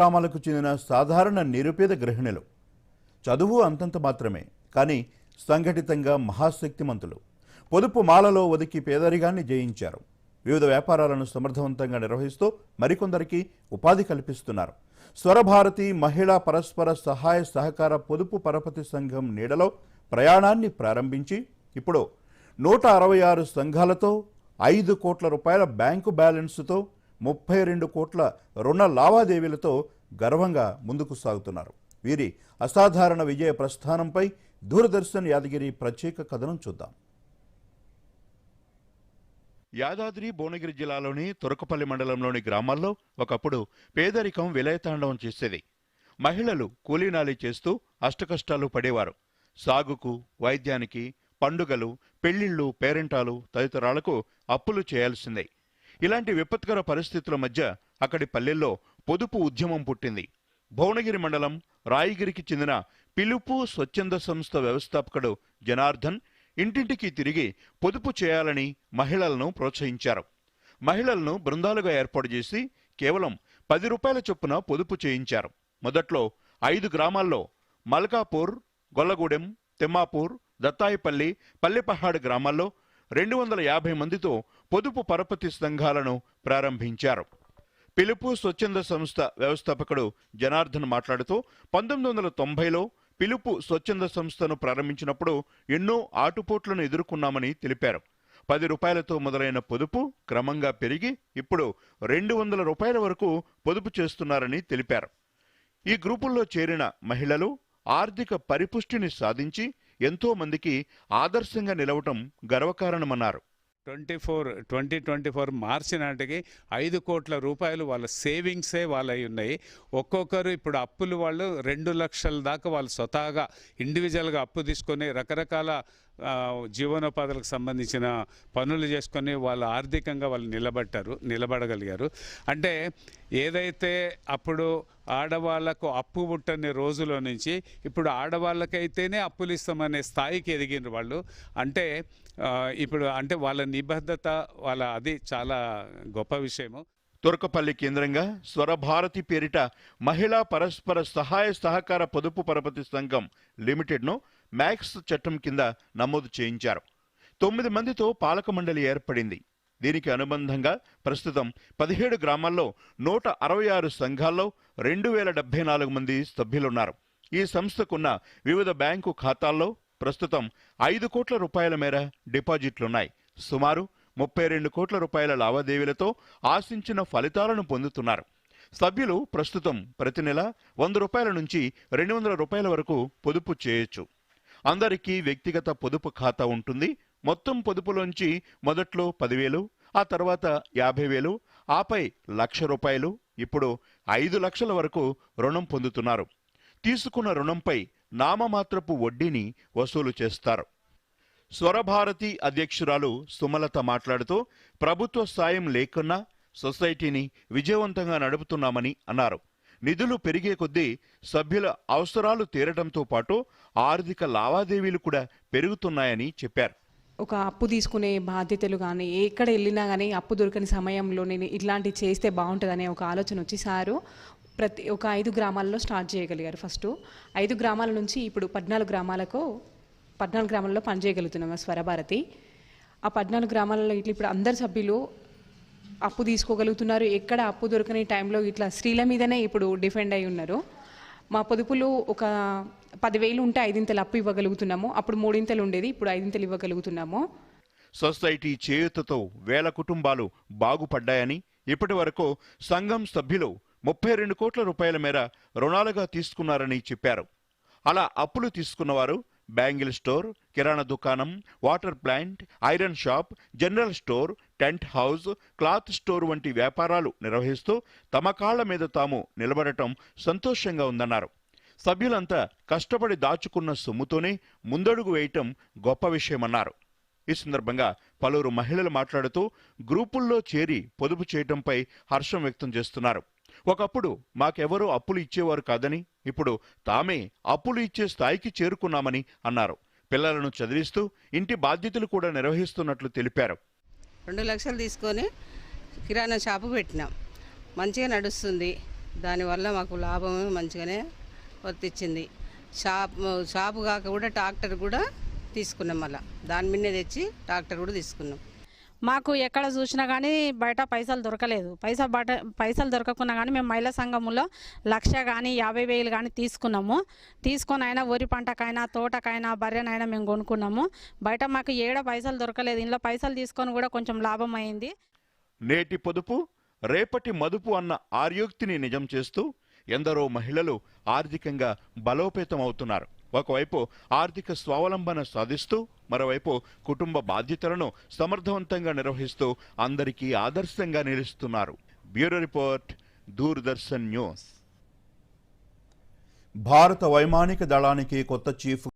గ్రామాలకు చెందిన సాధారణ నిరుపేద గృహిణులు. చదువు అంతంత మాత్రమే కానీ సంఘటితంగా మహాశక్తిమంతులు. పొదుపు మాలలో ఒదికి పేదరిగాన్ని జయించారు. వివిధ వ్యాపారాలను సమర్థవంతంగా నిర్వహిస్తూ మరికొందరికి ఉపాధి కల్పిస్తున్నారు. స్వరభారతి మహిళా పరస్పర సహాయ సహకార పొదుపు పరపతి సంఘం నీడలో ప్రయాణాన్ని ప్రారంభించి ఇప్పుడు నూట అరవై ఆరు సంఘాలతో ఐదు కోట్ల రూపాయల బ్యాంకు బ్యాలెన్స్తో ముప్పై రెండు కోట్ల రుణ లావాదేవీలతో గర్వంగా ముందుకు సాగుతున్నారు. వీరి అసాధారణ విజయ ప్రస్థానంపై దూరదర్శన్ యాదగిరి ప్రత్యేక కథనం చూద్దాం. యాదాద్రి భువనగిరి జిల్లాలోని తురకపల్లి మండలంలోని గ్రామాల్లో ఒకప్పుడు పేదరికం విలయతాండవం చేసేది. మహిళలు కూలీనాలి చేస్తూ అష్టకష్టాలు పడేవారు. సాగుకు వైద్యానికి పండుగలు పెళ్ళిళ్ళు పేరెంటాలు తదితరాలకు అప్పులు చేయాల్సిందే. ఇలాంటి విపత్కర పరిస్థితుల మధ్య అక్కడి పల్లెల్లో పొదుపు ఉద్యమం పుట్టింది. భువనగిరి మండలం రాయిగిరికి చెందిన పిలుపు స్వచ్ఛంద సంస్థ వ్యవస్థాపకుడు జనార్దన్ ఇంటింటికి తిరిగి పొదుపు చేయాలని మహిళలను ప్రోత్సహించారు. మహిళలను బృందాలుగా ఏర్పాటు చేసి కేవలం పది రూపాయల చొప్పున పొదుపు చేయించారు. మొదట్లో ఐదు గ్రామాల్లో మల్కాపూర్ గొల్లగూడెం తిమ్మాపూర్ దత్తాయిపల్లి పల్లెపహాడ్ గ్రామాల్లో రెండు వందల యాభై మందితో పొదుపు పరపతి సంఘాలను ప్రారంభించారు. పిలుపు స్వచ్ఛంద సంస్థ వ్యవస్థాపకుడు జనార్దన్ మాట్లాడుతూ పంతొమ్మిది వందల తొంభైలో పిలుపు స్వచ్ఛంద సంస్థను ప్రారంభించినప్పుడు ఎన్నో ఆటుపోట్లను ఎదుర్కొన్నామని తెలిపారు. పది రూపాయలతో మొదలైన పొదుపు క్రమంగా పెరిగి ఇప్పుడు రెండు వందల రూపాయల వరకు పొదుపు చేస్తున్నారని తెలిపారు. ఈ గ్రూపుల్లో చేరిన మహిళలు ఆర్థిక పరిపుష్టిని సాధించి ఎంతో మందికి ఆదర్శంగా నిలవటం గర్వకారణమన్నారు. Twenty four twenty twenty four మార్చి నాటికి ఐదు కోట్ల రూపాయలు వాళ్ళ సేవింగ్సే వాళ్ళవి ఉన్నాయి. ఒక్కొక్కరు ఇప్పుడు అప్పులు వాళ్ళు రెండు లక్షల దాకా వాళ్ళు స్వతహాగా ఇండివిజువల్గా అప్పు తీసుకొని రకరకాల జీవనోపాధులకు సంబంధించిన పనులు చేసుకొని వాళ్ళు ఆర్థికంగా వాళ్ళు నిలబడ్డారు నిలబడగలిగారు. అంటే ఏదైతే అప్పుడు ఆడవాళ్ళకు అప్పు పుట్టని రోజుల నుంచి ఇప్పుడు ఆడవాళ్ళకైతేనే అప్పులు ఇస్తామనే స్థాయికి ఎదిగినారు వాళ్ళు. అంటే ఇప్పుడు అంటే వాళ్ళ నిబద్ధత వాళ్ళ అది చాలా గొప్ప విషయము. తురకపల్లి కేంద్రంగా స్వరభారతి పేరిట మహిళా పరస్పర సహాయ సహకార పొదుపు పరపతి సంఘం లిమిటెడ్ను మ్యాక్స్ చట్టం కింద నమోదు చేయించారు. తొమ్మిది మందితో పాలక మండలి ఏర్పడింది. దీనికి అనుబంధంగా ప్రస్తుతం పదిహేడు గ్రామాల్లో నూట అరవై ఆరు సంఘాల్లో రెండు వేల డెబ్బై నాలుగు మంది సభ్యులున్నారు. ఈ సంస్థకున్న వివిధ బ్యాంకు ఖాతాల్లో ప్రస్తుతం ఐదు కోట్ల రూపాయల మేర డిపాజిట్లున్నాయి. సుమారు ముప్పై రెండు కోట్ల రూపాయల లావాదేవీలతో ఆశించిన ఫలితాలను పొందుతున్నారు. సభ్యులు ప్రస్తుతం ప్రతి నెల వంద రూపాయల నుంచి రెండు వందల రూపాయల వరకు పొదుపు చేయొచ్చు. అందరికీ వ్యక్తిగత పొదుపు ఖాతా ఉంటుంది. మొత్తం పొదుపులోంచి మొదట్లో పదివేలు ఆ తర్వాత యాభై వేలు ఆపై లక్ష రూపాయలు ఇప్పుడు ఐదు లక్షల వరకు రుణం పొందుతున్నారు. తీసుకున్న రుణంపై నామమాత్రపు వడ్డీని వసూలు చేస్తారు. స్వరభారతి అధ్యక్షురాలు సుమలత మాట్లాడుతూ ప్రభుత్వ సాయం లేకున్నా సొసైటీని విజయవంతంగా నడుపుతున్నామని అన్నారు. నిధులు పెరిగే కొద్దీ సభ్యుల అవసరాలు తీరడంతో పాటు ఆర్థిక లావాదేవీలు కూడా పెరుగుతున్నాయని చెప్పారు. ఒక అప్పు తీసుకునే బాధ్యతలు కానీ ఎక్కడ వెళ్ళినా కానీ అప్పు దొరకని సమయంలో నేను ఇట్లాంటివి చేస్తే బాగుంటుందనే ఒక ఆలోచన వచ్చి సారు ప్రతి ఒక ఐదు గ్రామాల్లో స్టార్ట్ చేయగలిగారు ఫస్ట్. ఐదు గ్రామాల నుంచి ఇప్పుడు పద్నాలుగు గ్రామాలకు పద్నాలుగు గ్రామాల్లో పనిచేయగలుగుతున్నాం స్వరభారతి ఆ పద్నాలుగు గ్రామాలలో ఇట్లా ఇప్పుడు అందరు సభ్యులు అప్పు తీసుకోగలుగుతున్నారు. ఎక్కడ అప్పు దొరకని టైంలో ఇట్లా స్త్రీల మీదనే ఇప్పుడు డిఫెండ్ అయి ఉన్నారు. మా పొదుపులు ఒక పదివేలు ఉంటే ఐదింతలు అప్పు ఇవ్వగలుగుతున్నాము. అప్పుడు మూడింతలు ఉండేది ఇప్పుడు ఐదింతలు ఇవ్వగలుగుతున్నాము. సొసైటీ చేయూతతో వేల కుటుంబాలు బాగుపడ్డాయని ఇప్పటి వరకు సంఘం సభ్యులు ముప్పై రెండు కోట్ల రూపాయల మేర రుణాలుగా తీసుకున్నారని చెప్పారు. అలా అప్పులు తీసుకున్నవారు బ్యాంగిల్ స్టోర్ కిరాణా దుకాణం water plant iron shop general store tent house cloth store వంటి వ్యాపారాలు నిర్వహిస్తూ తమ కాళ్ళ మీద తాము నిలబడటం సంతోషంగా ఉందన్నారు. సభ్యులంతా కష్టపడి దాచుకున్న సొమ్ముతోనే ముందడుగు వేయటం గొప్ప విషయమన్నారు. ఈ సందర్భంగా పలువురు మహిళలు మాట్లాడుతూ గ్రూపుల్లో చేరి పొదుపు చేయటంపై హర్షం వ్యక్తం చేస్తున్నారు. ఒకప్పుడు మాకెవరూ అప్పులు ఇచ్చేవారు కాదని ఇప్పుడు తామే అప్పులు ఇచ్చే స్థాయికి చేరుకున్నామని అన్నారు. పిల్లలను చదివిస్తూ ఇంటి బాధ్యతలు కూడా నిర్వహిస్తున్నట్లు తెలిపారు. రెండు లక్షలు తీసుకొని కిరాణా షాపు పెట్టినాం. మంచిగా నడుస్తుంది. దానివల్ల మాకు లాభం మంచిగానే వర్తిచ్చింది. షాప్ షాపు కాక కూడా ట్రాక్టర్ కూడా తీసుకున్నాం మళ్ళీ. దాని మీదనే తెచ్చి ట్రాక్టర్ కూడా తీసుకున్నాం. మాకు ఎక్కడ చూసినా కానీ బయట పైసలు దొరకలేదు. పైసా బట పైసలు దొరకకున్నా కానీ మేము మహిళా సంఘములో లక్ష కానీ యాభై వేలు కానీ తీసుకున్నాము. తీసుకొని అయినా వరి పంటకైనా తోటకైనా బర్రెనైనా మేము కొనుక్కున్నాము. బయట మాకు ఏడ పైసలు దొరకలేదు. ఇంట్లో పైసలు తీసుకొని కూడా కొంచెం లాభం అయింది. నేటి పొదుపు రేపటి మదుపు అన్న ఆర్యోక్తిని నిజం చేస్తూ ఎందరో మహిళలు ఆర్థికంగా బలోపేతం అవుతున్నారు ఒకవైపు ఆర్థిక స్వావలంబన సాధిస్తూ మరోవైపు కుటుంబ బాధ్యతలను సమర్థవంతంగా నిర్వహిస్తూ అందరికీ ఆదర్శంగా నిలుస్తున్నారు. Bureau report Doordarshan news. భారత వైమానిక దళానికి కొత్త చీఫ్